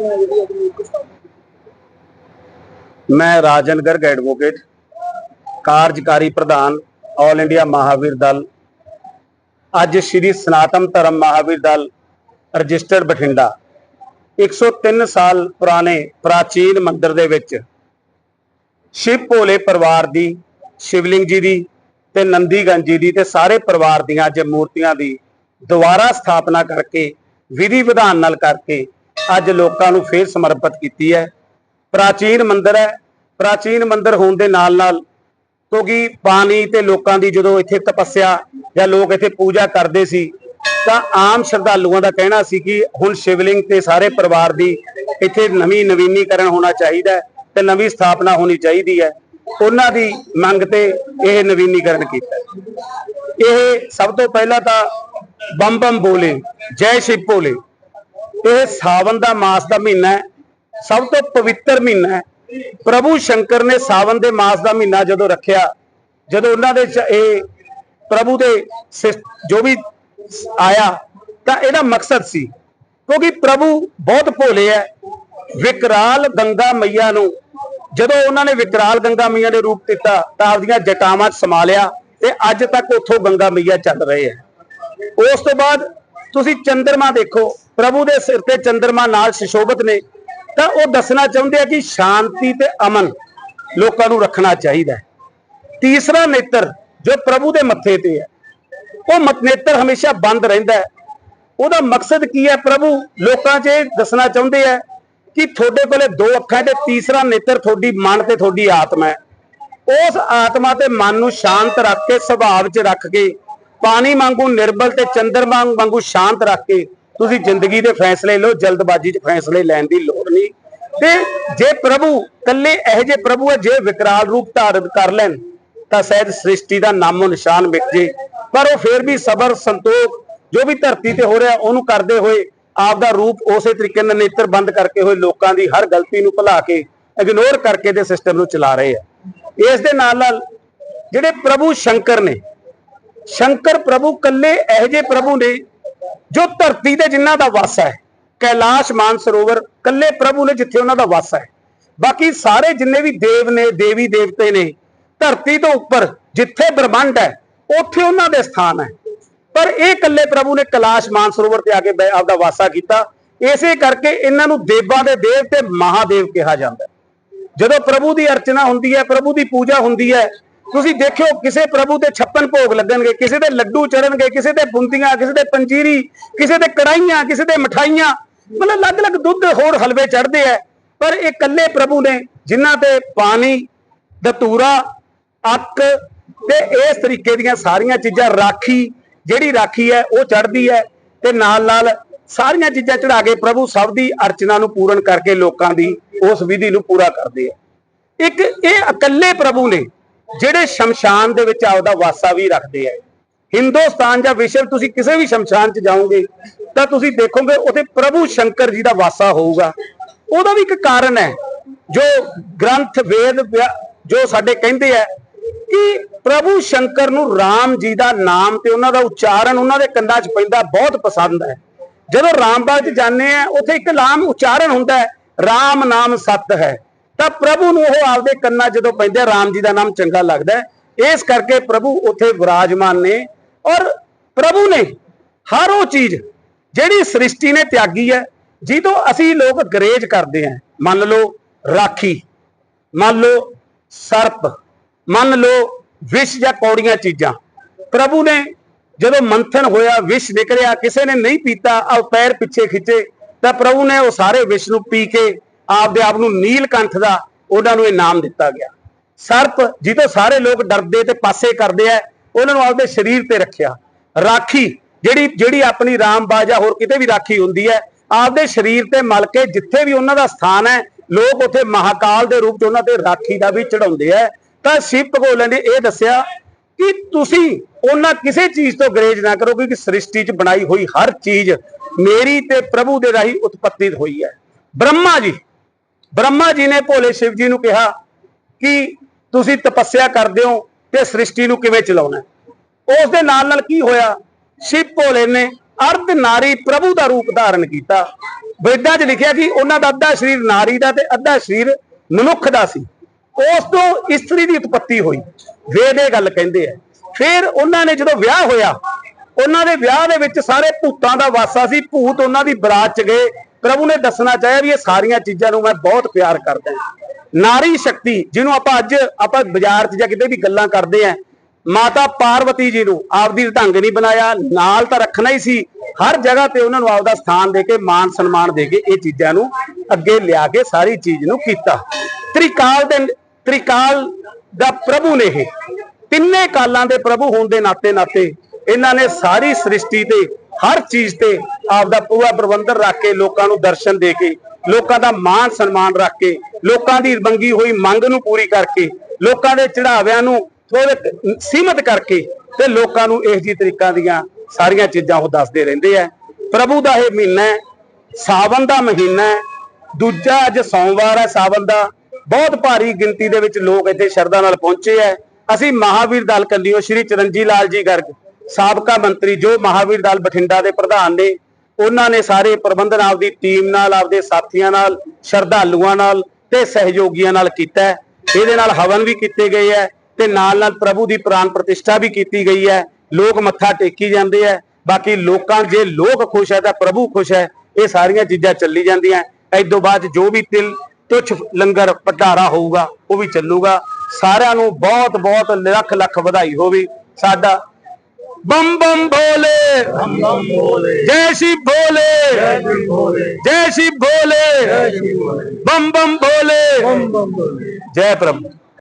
ਕਾਰਨ ਜਿਹੜੀ ਅੱਜ ਲੋਕ ਸਥਾਪਨਾ ਮੈਂ ਰਾਜਨ ਗਰਗ ਐਡਵੋਕੇਟ ਕਾਰਜਕਾਰੀ ਪ੍ਰਧਾਨ ਆਲ ਇੰਡੀਆ ਮਹਾਵੀਰ ਦਲ। ਅੱਜ ਸ਼੍ਰੀ ਸਨਾਤਨ ਧਰਮ ਮਹਾਵੀਰ ਦਲ, ਰਜਿਸਟਰਡ ਬਠਿੰਡਾ। 103 ਸਾਲ ਪੁਰਾਣੇ, ਪ੍ਰਾਚੀਨ ਮੰਦਿਰ ਦੇ ਵਿੱਚ ਸ਼ਿਵ ਭੋਲੇ ਪਰਿਵਾਰ ਦੀ, ਸ਼ਿਵਲਿੰਗ ਜੀ ਦੀ ਤੇ ਨੰਦੀਗੰਜ ਜੀ ਦੀ ਤੇ ਸਾਰੇ ਪਰਿਵਾਰ ਦੀਆਂ ਅੱਜ ਮੂਰਤੀਆਂ ਦੀ ਦੁਬਾਰਾ ਸਥਾਪਨਾ ਕਰਕੇ, ਵਿਧੀ ਵਿਧਾਨ ਨਾਲ ਕਰਕੇ ਅੱਜ ਲੋਕਾਂ ਨੂੰ ਫੇਰ ਸਮਰਪਿਤ ਕੀਤੀ ਹੈ। ਪ੍ਰਾਚੀਨ ਮੰਦਿਰ ਹੈ। ਪ੍ਰਾਚੀਨ ਮੰਦਿਰ ਹੋਣ ਦੇ ਨਾਲ ਨਾਲ ਕਿਉਂਕਿ ਪਾਣੀ ਤੇ ਲੋਕਾਂ ਦੀ ਜਦੋਂ ਇੱਥੇ ਤਪੱਸਿਆ ਜਾਂ ਲੋਕ ਇੱਥੇ ਪੂਜਾ ਕਰਦੇ ਸੀ, ਤਾਂ ਆਮ ਸ਼ਰਧਾਲੂਆਂ ਦਾ ਕਹਿਣਾ ਸੀ ਕਿ ਹੁਣ ਸ਼ਿਵਲਿੰਗ ਤੇ ਸਾਰੇ ਪਰਿਵਾਰ ਦੀ ਇੱਥੇ ਨਵੀਂ ਨਵੀਨੀਕਰਨ ਹੋਣਾ ਚਾਹੀਦਾ ਹੈ ਤੇ ਨਵੀਂ ਸਥਾਪਨਾ ਹੋਣੀ ਚਾਹੀਦੀ ਹੈ। ਉਹਨਾਂ ਦੀ ਮੰਗ ਤੇ ਇਹ ਨਵੀਨੀਕਰਨ ਕੀਤਾ ਇਹ ਸਭ ਤੋਂ ਪਹਿਲਾਂ ਤਾਂ ਬੰਬਮ ਬੋਲੇ ਜੈ ਸ਼ਿਵ ਭੋਲੇ। ਇਹ ਸਾਵਨ ਦਾ ਮਾਸ ਦਾ ਮਹੀਨਾ ਹੈ, ਸਭ ਤੋਂ ਪਵਿੱਤਰ ਮਹੀਨਾ ਹੈ। ਪ੍ਰਭੂ ਸ਼ੰਕਰ ਨੇ ਸਾਵਨ ਦੇ ਮਾਸ ਦਾ ਮਹੀਨਾ ਜਦੋਂ ਰੱਖਿਆ, ਜਦੋਂ ਉਹਨਾਂ ਦੇ ਇਹ ਪ੍ਰਭੂ ਦੇ ਜੋ ਵੀ ਆਇਆ, ਤਾਂ ਇਹਦਾ ਮਕਸਦ ਸੀ, ਕਿਉਂਕਿ ਪ੍ਰਭੂ ਬਹੁਤ ਭੋਲੇ ਹੈ। ਵਿਕਰਾਲ ਗੰਗਾ ਮਈਆ ਨੂੰ ਜਦੋਂ ਉਹਨਾਂ ਨੇ ਵਿਕਰਾਲ ਗੰਗਾ ਮਈਆ ਦੇ ਰੂਪ ਦਿੱਤਾ, ਤਾਂ ਆਪਦੀਆਂ ਜਟਾਵਾਂ 'ਚ ਸਮਾ ਲਿਆ ਤੇ ਅੱਜ ਤੱਕ ਉੱਥੋਂ ਗੰਗਾ ਮਈਆ ਚੱਲ ਰਹੇ ਹੈ। ਉਸ ਤੋਂ ਬਾਅਦ ਤੁਸੀਂ ਚੰਦਰਮਾ ਦੇਖੋ ਪ੍ਰਭੂ ਦੇ ਸਿਰ ਤੇ ਚੰਦਰਮਾ ਨਾਲ ਸੁਸ਼ੋਭਿਤ ਨੇ, ਤਾਂ ਉਹ ਦੱਸਣਾ ਚਾਹੁੰਦੇ ਆ ਕਿ ਸ਼ਾਂਤੀ ਤੇ ਅਮਨ ਲੋਕਾਂ ਨੂੰ ਰੱਖਣਾ ਚਾਹੀਦਾ ਹੈ। ਤੀਸਰਾ ਨੇਤਰ ਜੋ ਪ੍ਰਭੂ ਦੇ ਮੱਥੇ ਤੇ ਹੈ, ਉਹ ਨੇਤਰ ਹਮੇਸ਼ਾ ਬੰਦ ਰਹਿੰਦਾ ਹੈ। ਉਹਦਾ ਮਕਸਦ ਕੀ ਹੈ ਪ੍ਰਭੂ? ਲੋਕਾਂ 'ਚ ਇਹ ਦੱਸਣਾ ਚਾਹੁੰਦੇ ਆ ਕਿ ਤੁਹਾਡੇ ਕੋਲੇ ਦੋ ਅੱਖਾਂ ਤੇ ਤੀਸਰਾ ਨੇਤਰ ਤੁਹਾਡੀ ਮਨ ਤੇ ਤੁਹਾਡੀ ਆਤਮਾ ਹੈ। ਉਸ ਆਤਮਾ ਤੇ ਮਨ ਨੂੰ ਸ਼ਾਂਤ ਰੱਖ ਕੇ, ਸੁਭਾਅ 'ਚ ਰੱਖ ਕੇ, ਪਾਣੀ ਵਾਂਗੂ ਨਿਰਬਲ ਤੇ ਚੰਦਰਮਾ ਵਾਂਗੂ ਸ਼ਾਂਤ ਰੱਖ ਕੇ ਤੁਸੀਂ ਜ਼ਿੰਦਗੀ ਦੇ ਫੈਸਲੇ ਲਓ, ਜਲਦਬਾਜ਼ੀ 'ਚ ਫੈਸਲੇ ਲੈਣ ਦੀ ਲੋੜ ਨਹੀਂ। ਤੇ ਜੇ ਪ੍ਰਭੂ ਕੱਲੇ ਇਹੋ ਜਿਹੇ ਪ੍ਰਭੂ ਹੈ ਜੇ ਵਿਕਰਾਲ ਰੂਪ ਧਾਰਨ ਕਰ ਲੈਣ, ਤਾਂ ਸ਼ਾਇਦ ਸ੍ਰਿਸ਼ਟੀ ਦਾ ਨਾਮੋ ਨਿਸ਼ਾਨ ਮਿਟ ਜੇ। ਪਰ ਉਹ ਫੇਰ ਵੀ ਸਬਰ, ਸੰਤੋਖ, ਜੋ ਵੀ ਧਰਤੀ ਤੇ ਹੋ ਰਿਹਾ, ਉਹਨੂੰ ਕਰਦੇ ਹੋਏ ਆਪ ਦਾ ਰੂਪ ਉਸੇ ਤਰੀਕੇ ਨਾਲ ਨੇਤਰ ਬੰਦ ਕਰਕੇ ਹੋਏ ਲੋਕਾਂ ਦੀ ਹਰ ਗਲਤੀ ਨੂੰ ਭੁਲਾ ਕੇ ਇਗਨੋਰ ਕਰਕੇ ਦੇ ਸਿਸਟਮ ਨੂੰ ਚਲਾ ਰਹੇ ਆ। ਇਸ ਦੇ ਨਾਲ ਨਾਲ ਜਿਹੜੇ ਪ੍ਰਭੂ ਸ਼ੰਕਰ ਨੇ, ਸ਼ੰਕਰ ਪ੍ਰਭੂ ਕੱਲੇ ਇਹੋ ਜਿਹੇ ਪ੍ਰਭੂ ਨੇ ਜੋ ਧਰਤੀ ਤੇ ਜਿਨ੍ਹਾਂ ਦਾ ਵਾਸ ਹੈ, ਕੈਲਾਸ਼ ਮਾਨ ਸਰੋਵਰ ਕੱਲੇ ਪ੍ਰਭੂ ਨੇ ਜਿੱਥੇ ਉਹਨਾਂ ਦਾ ਵਾਸ ਹੈ। ਬਾਕੀ ਸਾਰੇ ਜਿੰਨੇ ਵੀ ਦੇਵ ਨੇ, ਦੇਵੀ ਦੇਵਤੇ ਨੇ, ਧਰਤੀ ਤੋਂ ਉੱਪਰ ਜਿੱਥੇ ਬ੍ਰਹਮੰਡ ਹੈ, ਉੱਥੇ ਉਹਨਾਂ ਦੇ ਸਥਾਨ ਹੈ। ਪਰ ਇਹ ਕੱਲੇ ਪ੍ਰਭੂ ਨੇ ਕੈਲਾਸ਼ ਮਾਨ ਸਰੋਵਰ ਤੇ ਆ ਕੇ ਬੈ- ਆਪਦਾ ਵਾਸਾ ਕੀਤਾ। ਇਸੇ ਕਰਕੇ ਇਹਨਾਂ ਨੂੰ ਦੇਵਾਂ ਦੇ ਦੇਵ ਤੇ ਮਹਾਦੇਵ ਕਿਹਾ ਜਾਂਦਾ ਹੈ। ਜਦੋਂ ਪ੍ਰਭੂ ਦੀ ਅਰਚਨਾ ਹੁੰਦੀ ਹੈ, ਪ੍ਰਭੂ ਦੀ ਪੂਜਾ ਹੁੰਦੀ ਹੈ ਤੁਸੀਂ ਦੇਖਿਓ, ਕਿਸੇ ਪ੍ਰਭੂ ਤੇ 56 ਭੋਗ ਲੱਗਣਗੇ, ਕਿਸੇ ਦੇ ਲੱਡੂ ਚੜਨਗੇ ਕਿਸੇ ਦੇ ਬੁੰਦੀਆਂ, ਕਿਸੇ ਦੇ ਪੰਜੀਰੀ, ਕਿਸੇ ਦੇ ਕੜਾਈਆਂ ਕਿਸੇ ਦੇ ਮਠਾਈਆਂ। ਮਤਲਬ ਅਲੱਗ-ਅਲੱਗ ਦੁੱਧ ਹੋਰ ਹਲਵੇ ਚੜਦੇ ਆ ਪਰ ਇਹ ਇਕੱਲੇ ਪ੍ਰਭੂ ਨੇ ਜਿਨ੍ਹਾਂ ਤੇ ਪਾਣੀ, ਦਤੂਰਾ ਅੱਕ ਤੇ ਇਸ ਤਰੀਕੇ ਦੀਆਂ ਸਾਰੀਆਂ ਚੀਜ਼ਾਂ, ਰਾਖੀ, ਜਿਹੜੀ ਰਾਖੀ ਹੈ ਉਹ ਚੜਦੀ ਹੈ ਤੇ ਨਾਲ ਨਾਲ ਸਾਰੀਆਂ ਚੀਜ਼ਾਂ ਚੜਾ ਕੇ ਪ੍ਰਭੂ ਸਭ ਦੀ ਅਰਚਨਾ ਨੂੰ ਪੂਰਨ ਕਰਕੇ ਲੋਕਾਂ ਦੀ ਉਸ ਵਿਧੀ ਨੂੰ ਪੂਰਾ ਕਰਦੇ ਆ ਇੱਕ ਇਹ ਇਕੱਲੇ ਪ੍ਰਭੂ ਨੇ ਜਿਹੜੇ ਸ਼ਮਸ਼ਾਨ ਦੇ ਵਿੱਚ ਆਪਦਾ ਵਾਸਾ ਵੀ ਰੱਖਦੇ ਆ। ਹਿੰਦੁਸਤਾਨ ਜਾਂ ਵਿਸ਼ਵ ਤੁਸੀਂ ਕਿਸੇ ਵੀ ਸ਼ਮਸ਼ਾਨ 'ਚ ਜਾਓਗੇ, ਤਾਂ ਤੁਸੀਂ ਦੇਖੋਗੇ ਉੱਥੇ ਪ੍ਰਭੂ ਸ਼ੰਕਰ ਜੀ ਦਾ ਵਾਸਾ ਹੋਊਗਾ। ਉਹਦਾ ਵੀ ਇੱਕ ਕਾਰਨ ਹੈ, ਜੋ ਗ੍ਰੰਥ ਵੇਦ ਵਿਆ- ਜੋ ਸਾਡੇ ਕਹਿੰਦੇ ਆ ਕਿ ਪ੍ਰਭੂ ਸ਼ੰਕਰ ਨੂੰ ਰਾਮ ਜੀ ਦਾ ਨਾਮ ਤੇ ਉਹਨਾਂ ਦਾ ਉਚਾਰਨ ਉਹਨਾਂ ਦੇ ਕੰਨਾਂ 'ਚ ਪੈਂਦਾ ਬਹੁਤ ਪਸੰਦ ਹੈ। ਜਦੋਂ ਰਾਮਬਾਗ 'ਚ ਜਾਂਦੇ ਆ, ਉੱਥੇ ਇੱਕ ਨਾਮ ਉਚਾਰਨ ਹੁੰਦਾ ਹੈ, ਰਾਮ ਨਾਮ ਸਤ ਹੈ। ਤਾਂ ਪ੍ਰਭੂ ਨੂੰ ਉਹ ਆਪਦੇ ਕੰਨਾਂ ਜਦੋਂ ਪੈਂਦੇ ਰਾਮ ਜੀ ਦਾ ਨਾਮ ਚੰਗਾ ਲੱਗਦਾ ਇਸ ਕਰਕੇ ਪ੍ਰਭੂ ਉੱਥੇ ਵਿਰਾਜਮਾਨ ਨੇ ਔਰ ਪ੍ਰਭੂ ਨੇ ਹਰ ਉਹ ਚੀਜ਼ ਜਿਹੜੀ ਸ੍ਰਿਸ਼ਟੀ ਨੇ ਤਿਆਗੀ ਹੈ, ਜਿਹਤੋਂ ਅਸੀਂ ਲੋਕ ਗਰੇਜ ਕਰਦੇ ਹਾਂ। ਮੰਨ ਲਓ ਰਾਖੀ, ਮੰਨ ਲਓ ਸਰਪ, ਮੰਨ ਲਓ ਵਿਸ਼ ਜਾਂ ਕੌੜੀਆਂ ਚੀਜ਼ਾਂ। ਪ੍ਰਭੂ ਨੇ ਜਦੋਂ ਮੰਥਨ ਹੋਇਆ, ਵਿਸ਼ ਨਿਕਲਿਆ, ਕਿਸੇ ਨੇ ਨਹੀਂ ਪੀਤਾ ਆ ਪੈਰ ਪਿੱਛੇ ਖਿੱਚੇ, ਤਾਂ ਪ੍ਰਭੂ ਨੇ ਉਹ ਸਾਰੇ ਵਿਸ਼ ਨੂੰ ਪੀ ਕੇ ਆਪਦੇ ਆਪ ਨੂੰ ਨੀਲਕੰਠ ਦਾ ਉਹਨਾਂ ਨੂੰ ਇਨਾਮ ਦਿੱਤਾ ਗਿਆ। ਸਰਪ ਜਿਹਦੇ ਸਾਰੇ ਲੋਕ ਡਰਦੇ ਤੇ ਪਾਸੇ ਕਰਦੇ ਆ, ਉਹਨਾਂ ਨੂੰ ਆਪਦੇ ਸਰੀਰ ਤੇ ਰੱਖਿਆ। ਰਾਖੀ, ਜਿਹੜੀ ਜਿਹੜੀ ਆਪਣੀ ਰਾਮਬਾਜ ਜਾਂ ਹੋਰ ਕਿਤੇ ਵੀ ਰਾਖੀ ਹੁੰਦੀ ਹੈ, ਆਪਦੇ ਸਰੀਰ ਤੇ ਮਲ ਕੇ ਜਿੱਥੇ ਵੀ ਉਹਨਾਂ ਦਾ ਸਥਾਨ ਹੈ, ਲੋਕ ਉੱਥੇ ਮਹਾਕਾਲ ਦੇ ਰੂਪ ਚ ਉਹਨਾਂ ਤੇ ਰਾਖੀ ਦਾ ਵੀ ਚੜਾਉਂਦੇ ਆ। ਤਾਂ ਸ਼ਿਵ ਭਗੋਲੇ ਨੇ ਇਹ ਦੱਸਿਆ ਕਿ ਤੁਸੀਂ ਉਹਨਾਂ ਕਿਸੇ ਚੀਜ਼ ਤੋਂ ਗਰੇਜ ਨਾ ਕਰੋ, ਕਿਉਂਕਿ ਸ੍ਰਿਸ਼ਟੀ 'ਚ ਬਣਾਈ ਹੋਈ ਹਰ ਚੀਜ਼ ਮੇਰੀ ਤੇ ਪ੍ਰਭੂ ਦੇ ਰਾਹੀਂ ਉਤਪਤੀ ਹੋਈ ਹੈ। ਬ੍ਰਹਮਾ ਜੀ ਬ੍ਰਹਮਾ ਜੀ ਨੇ ਭੋਲੇ ਸ਼ਿਵ ਜੀ ਨੂੰ ਕਿਹਾ ਕਿ ਤੁਸੀਂ ਤਪੱਸਿਆ ਕਰਦੇ ਹੋ ਤੇ ਸ੍ਰਿਸ਼ਟੀ ਨੂੰ ਕਿਵੇਂ ਚਲਾਉਣਾ ਹੈ। ਉਸ ਦੇ ਨਾਲ ਨਾਲ ਕੀ ਹੋਇਆ? ਸ਼ਿਵ ਭੋਲੇ ਨੇ ਅਰਧ ਨਾਰੀ ਪ੍ਰਭੂ ਦਾ ਰੂਪ ਧਾਰਨ ਕੀਤਾ। ਵੇਦਾਂ 'ਚ ਲਿਖਿਆ ਕਿ ਉਹਨਾਂ ਦਾ ਅੱਧਾ ਸਰੀਰ ਨਾਰੀ ਦਾ ਤੇ ਅੱਧਾ ਸਰੀਰ ਮਨੁੱਖ ਦਾ ਸੀ। ਉਸ ਤੋਂ ਇਸਤਰੀ ਦੀ ਉਤਪਤੀ ਹੋਈ। ਵੇਦ ਇਹ ਗੱਲ ਕਹਿੰਦੇ ਆ। ਫਿਰ ਉਹਨਾਂ ਨੇ ਜਦੋਂ ਵਿਆਹ ਹੋਇਆ, ਉਹਨਾਂ ਦੇ ਵਿਆਹ ਦੇ ਵਿੱਚ ਸਾਰੇ ਭੂਤਾਂ ਦਾ ਵਾਸਾ ਸੀ। ਭੂਤ ਉਹਨਾਂ ਦੀ ਬਰਾਤ 'ਚ ਗਏ। ਪ੍ਰਭੂ ਨੇ ਦੱਸਣਾ ਚਾਹਿਆ ਵੀ ਇਹ ਸਾਰੀਆਂ ਚੀਜ਼ਾਂ ਨੂੰ ਮੈਂ ਬਹੁਤ ਪਿਆਰ ਕਰਦਾ ਨਾਰੀ ਸ਼ਕਤੀ, ਜਿਹਨੂੰ ਆਪਾਂ ਅੱਜ ਆਪਾਂ ਬਾਜ਼ਾਰ 'ਚ ਜਾਂ ਕਿਤੇ ਵੀ ਗੱਲਾਂ ਕਰਦੇ ਆਂ ਮਾਤਾ ਪਾਰਵਤੀ ਜੀ ਨੂੰ ਆਪਦੀ ਢੰਗ ਨਹੀਂ ਬਣਾਇਆ, ਨਾਲ ਤਾਂ ਰੱਖਣਾ ਹੀ ਸੀ। ਹਰ ਜਗ੍ਹਾ ਤੇ ਉਹਨਾਂ ਨੂੰ ਆਪਦਾ ਸਥਾਨ ਦੇ ਕੇ ਮਾਨ ਸਨਮਾਨ ਦੇ ਕੇ ਇਹ ਚੀਜ਼ਾਂ ਨੂੰ ਅੱਗੇ ਲਿਆ ਕੇ ਸਾਰੀ ਚੀਜ਼ ਨੂੰ ਕੀਤਾ। ਤ੍ਰਿਕਾਲ ਦੇ, ਤ੍ਰਿਕਾਲ ਦਾ ਪ੍ਰਭੂ ਨੇ ਇਹ। ਤਿੰਨੇ ਕਾਲਾਂ ਦੇ ਪ੍ਰਭੂ ਹੋਣ ਦੇ ਨਾਤੇ ਨਾਤੇ ਇਹਨਾਂ ਨੇ ਸਾਰੀ ਸ੍ਰਿਸ਼ਟੀ ਤੇ ਹਰ ਚੀਜ਼ ਤੇ ਆਪਦਾ ਪੂਰਾ ਪ੍ਰਬੰਧਨ ਰੱਖ ਕੇ ਲੋਕਾਂ ਨੂੰ ਦਰਸ਼ਨ ਦੇ ਕੇ, ਲੋਕਾਂ ਦਾ ਮਾਣ ਸਨਮਾਨ ਰੱਖ ਕੇ, ਲੋਕਾਂ ਦੀ ਮੰਗੀ ਹੋਈ ਮੰਗ ਨੂੰ ਪੂਰੀ ਕਰਕੇ, ਲੋਕਾਂ ਦੇ ਚੜਾਵਿਆਂ ਨੂੰ ਥੋੜੇ ਸੀਮਤ ਕਰਕੇ ਤੇ ਲੋਕਾਂ ਨੂੰ ਇਸ ਜੀ ਤਰੀਕਾਂ ਦੀਆਂ ਸਾਰੀਆਂ ਚੀਜ਼ਾਂ ਉਹ ਦੱਸਦੇ ਰਹਿੰਦੇ ਆ। ਪ੍ਰਭੂ ਦਾ ਇਹ ਮਹੀਨਾ ਹੈ ਸਾਵਨ ਦਾ ਮਹੀਨਾ ਹੈ, ਦੂਜਾ ਅੱਜ ਸੋਮਵਾਰ ਹੈ ਸਾਵਨ ਦਾ। ਬਹੁਤ ਭਾਰੀ ਗਿਣਤੀ ਦੇ ਵਿੱਚ ਲੋਕ ਇੱਥੇ ਸ਼ਰਧਾ ਨਾਲ ਪਹੁੰਚੇ ਹੈ ਅਸੀਂ ਮਹਾਵੀਰ ਦਲ ਕੰਦੀਓ ਸ਼੍ਰੀ ਚਰਨਜੀ ਲਾਲ ਜੀ ਗਰਗ ਸਾਬਕਾ ਮੰਤਰੀ ਜੋ ਮਹਾਵੀਰ ਦਲ ਬਠਿੰਡਾ ਦੇ ਪ੍ਰਧਾਨ ਨੇ, ਉਹਨਾਂ ਨੇ ਸਾਰੇ ਪ੍ਰਬੰਧਨ ਆਪਦੀ ਟੀਮ ਨਾਲ, ਆਪਦੇ ਸਾਥੀਆਂ ਨਾਲ, ਸ਼ਰਧਾਲੂਆਂ ਨਾਲ ਤੇ ਸਹਿਯੋਗੀਆਂ ਨਾਲ ਕੀਤਾ ਹੈ। ਇਹਦੇ ਨਾਲ ਹਵਨ ਵੀ ਕੀਤੇ ਗਏ ਹੈ ਤੇ ਨਾਲ ਨਾਲ ਪ੍ਰਭੂ ਦੀ ਪ੍ਰਾਨ ਪ੍ਰਤਿਸ਼ਠਾ ਵੀ ਕੀਤੀ ਗਈ ਹੈ। ਲੋਕ ਮੱਥਾ ਟੇਕੀ ਜਾਂਦੇ ਹੈ। ਬਾਕੀ ਲੋਕਾਂ, ਜੇ ਲੋਕ ਖੁਸ਼ ਹੈ ਤਾਂ ਪ੍ਰਭੂ ਖੁਸ਼ ਹੈ। ਇਹ ਸਾਰੀਆਂ ਚੀਜ਼ਾਂ ਚੱਲੀ ਜਾਂਦੀਆਂ ਤੋਂ ਬਾਅਦ ਜੋ ਵੀ ਤਿਲ ਤੁਛ ਲੰਗਰ ਭੰਡਾਰਾ ਹੋਊਗਾ, ਉਹ ਵੀ ਚੱਲੂਗਾ। ਸਾਰਿਆਂ ਨੂੰ ਬਹੁਤ ਬਹੁਤ ਲੱਖ ਲੱਖ ਵਧਾਈ ਹੋਵੇ। ਸਾਡਾ बम बम भोले जय शिव भोले जय शिव भोले बम बम भोले जय प्रभु